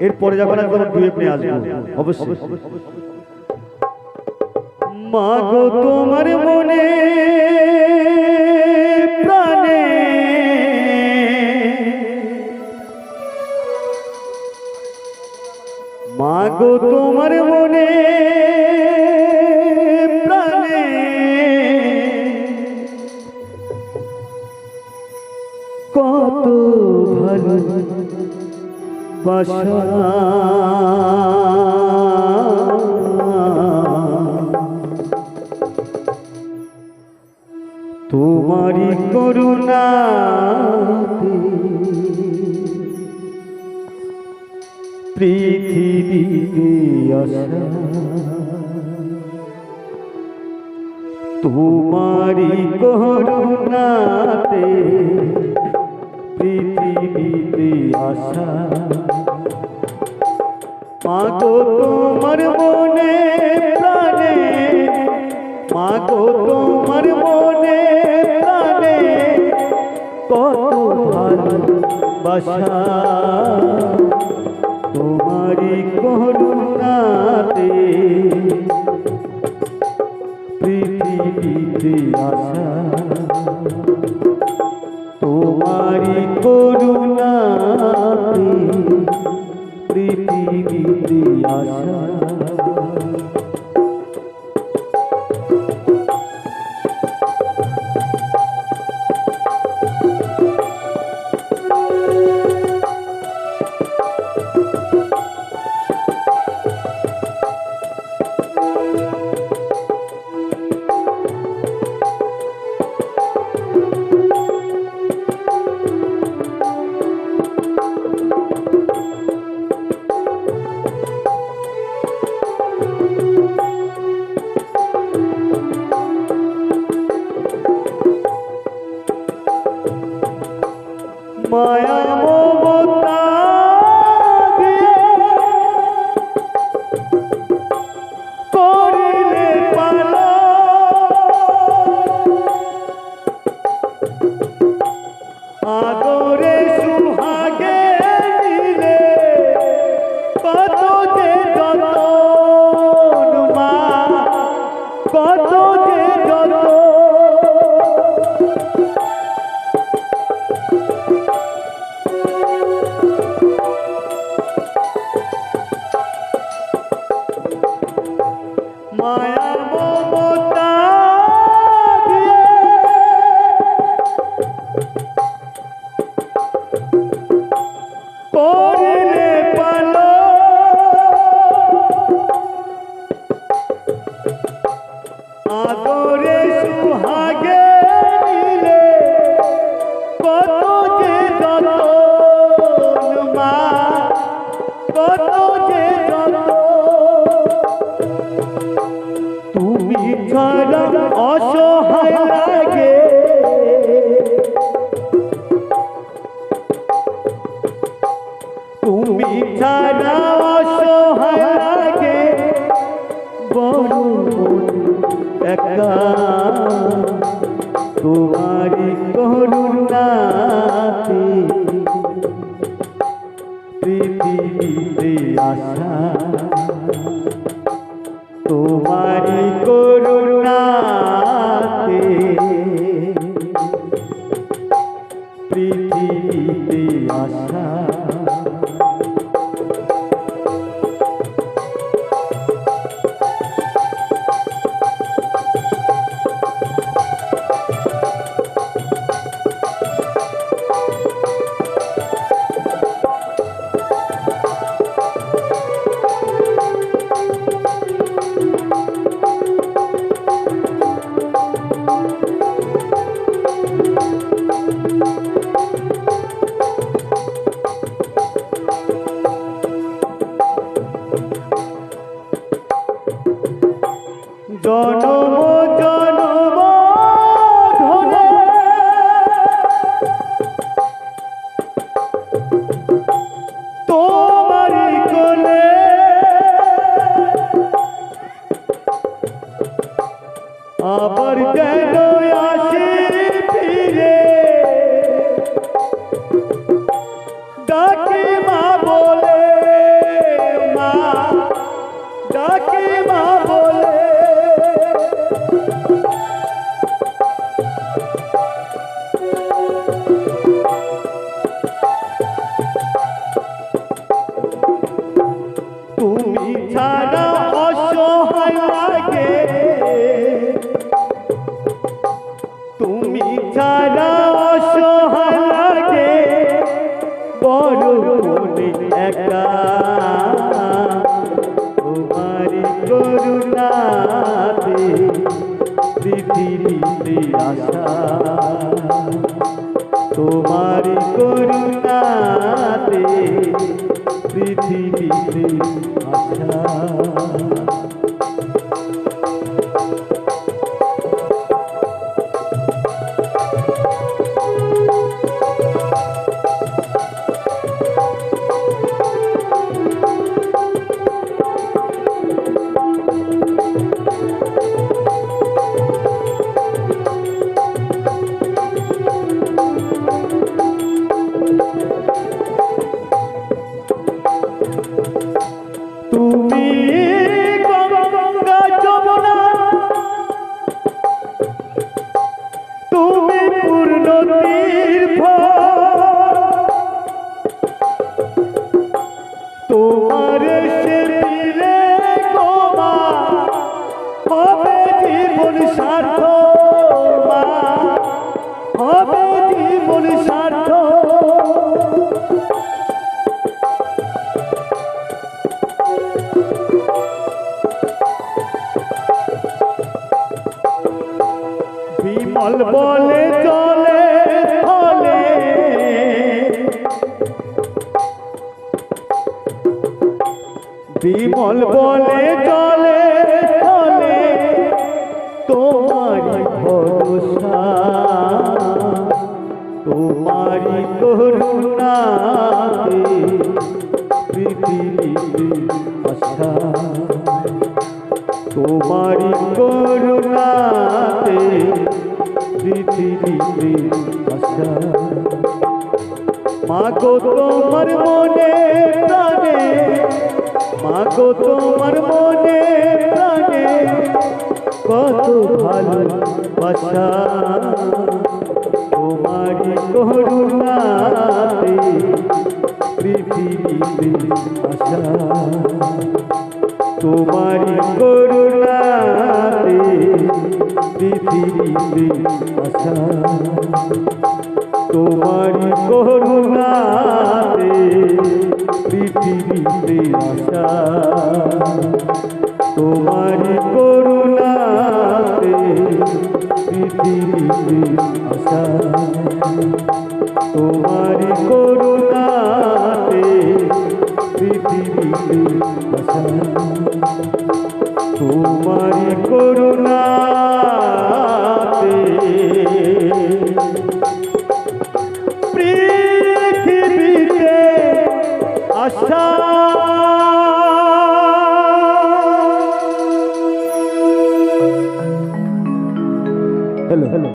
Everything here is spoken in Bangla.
এরপরে যখন তখন ডুয়েট নিয়ে আসব। অবশ্যই। মা গো তোমার মনে প্রাণে মা গো তোমার মনে প্রাণে কত ভালো বাসা তোমারি করুণা পৃথিবীতে আসা। তোমারি করুণাতে পৃথিবীতে আসা মাগো তোমার মনে প্রাণে। মাগো তোমার মনে প্রাণে কত ভালোবাসা। তোমারি করুণাতে পৃথিবীতে আসা তোমারি পৃথিবীতে আসা মায়া মমতা দিয়ে করিলে পালন। আদরে মায়া ছাড়া অসহায় লাগে বড় একা। তোমারি করুণাতে পৃথিবীতে আসা তোমারি করুণাতে জনম জনম ধরে তোমারি কোলে আবার যেন আসি। ছাড়া অসহায় লাগে বড় মনে একা তোমারি করুণাতে পৃথিবীতে আশা তোমারি করুণাতে পৃথিবীতে আশা বিমল বলে চলে চলে। বিমল বলে চলে চলে। তোমারি ভরসা তোমারি আশা। তোমারি করুণাতে পৃথিবীতে আশা মাগো তোমার মনে প্রাণে, মাগো তোমার মনে প্রাণে, কত ভালোবাসা। তোমারি করুণাতে পৃথিবীতে আশা। তোমারি করুণাতে পৃথিবীতে আশা। তোমারি করুণাতে পৃথিবীতে আশা। তোমারি করুণাতে পৃথিবীতে আশা। তোমারি করুণাতে পৃথিবীতে করুণাতে